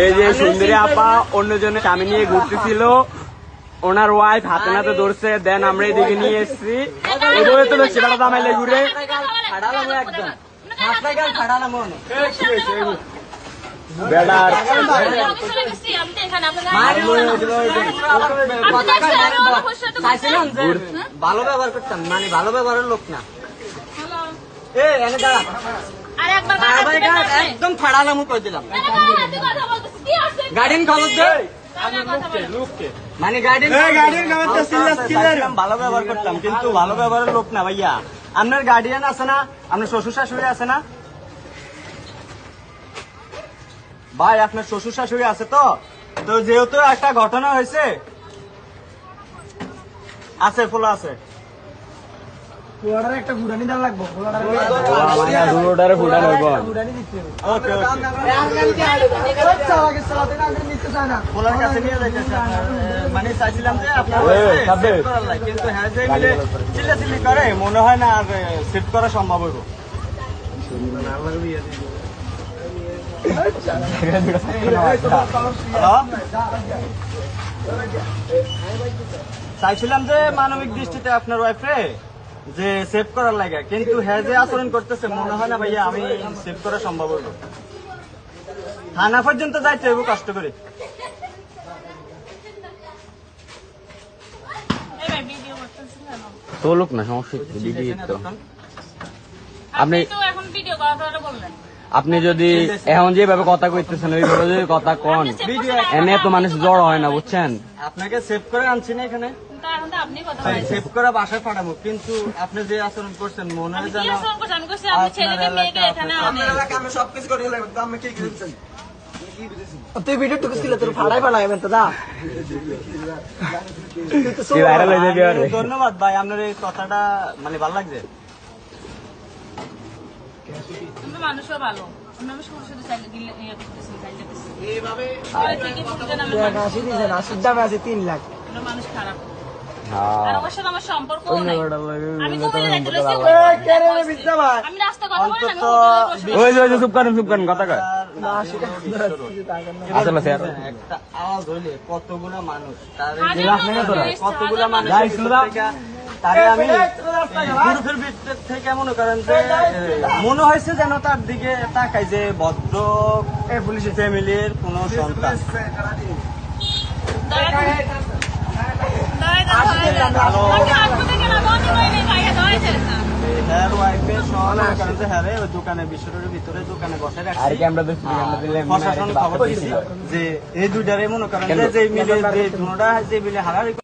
এই যে সুন্দরী আপা অন্যজনের স্বামী নিয়ে ঘুরতেছিল। ওনার ওয়াইফ হাতে নাতে ধরছে দেন আমরা এদিকে নিয়ে এসেছি। এভাবে তো বেড়া দামাইলে ঘুরে একদম বেড়ার ভালো ব্যবহার করতাম মানে ভালো ব্যবহারের লোক না একদম ফাড়ালাম কই দিলাম। গার্ডেন খবর দে। মানে গার্ডেন গার্ডিয়ান ভালো ব্যবহার করতাম কিন্তু ভালো ব্যবহারের লোক না ভাইয়া। আপনার গার্ডিয়ান আছে না? আপনার শ্বশুর শাশুড়ি আছে না? ভাই আপনার শ্বশুর শাশুড়ি আছে তো? তো যেহেতু একটা ঘটনা হয়েছে আছে ফোলা আছে। একটা ফুটানি দেওয়া লাগবো ফুটানি দিতে ওকে মানে চাইছিলাম যে আপনার কিন্তু হ্যাঁ যে মিলে চিল্লাচিল্লি করে মনে হয় না আর সেভ করা সম্ভব হইব চাইছিলাম যে মানবিক দৃষ্টিতে আপনার ওয়াইফে যে সেভ করার লাগে। কিন্তু হ্যাঁ যে আচরণ করতেছে মনে হয় না ভাইয়া আমি সেভ করা সম্ভব হলো। থানা পর্যন্ত যাইতে হইব কষ্ট করে। তো লোক না সমস্যা আপনি এখন ভিডিও বললেন। আপনি যদি এখন যেভাবে কথা কইতেছেন ওইভাবে যদি কথা কন এনে তো মানুষ জড় হয় না বুঝছেন? আপনাকে সেভ করে আনছি না এখানে? সেভ করা বাসায় পাঠাবো কিন্তু আপনি যে আচরণ করছেন মনে হয় যেন আমি তুই ভিডিও টুকুস তোর ফাড়াই ফাড়াই হয়ে। ধন্যবাদ ভাই আপনার এই কথাটা মানে ভালো লাগছে আমরা মানুষও ভালো আমরা আমি শুধু শুধু চাইলে দিলে ইয়ে করতেছি চাইলে এইভাবে ঠিকই বলছেন আমরা এক মানুষ আশি দিছে না আশির দামে আছে তিন লাখ। মানুষ খারাপ। আর ওর সাথে আমার সম্পর্ক নাই। আমি তো কুমিল্লা যাইতে লইছি, এ, কে রে রে বিদ্যা ভাই? আমি রাস্তা কথা বলি না, আমি অন্তত হোটেলে বসে ওই যে ওই যে চুপ করেন চুপ করেন কথা কয়। না আশি টাকা কিছু টাকা না আসলে স্যার একটা আওয়াজ হইলে কতগুলো মানুষ। তারে আমি গ্রুপের ভিতর থেকে মনে করেন যে মনে হয়েছে যেন তার দিকে তাকাই যে ভদ্র পুলিশ ফ্যামিলির কোন সন্তান যে হ্যাঁ রে, ওই দোকানে বিশ্বরের ভিতরে দোকানে বসে আর রাখছি ক্যামেরা দিচ্ছি ক্যামেরা দিলে প্রশাসন খবর দিছি যে এই দুইটারে মনে করেন যে মিলে যে দুটা যে মিলে হারাহারি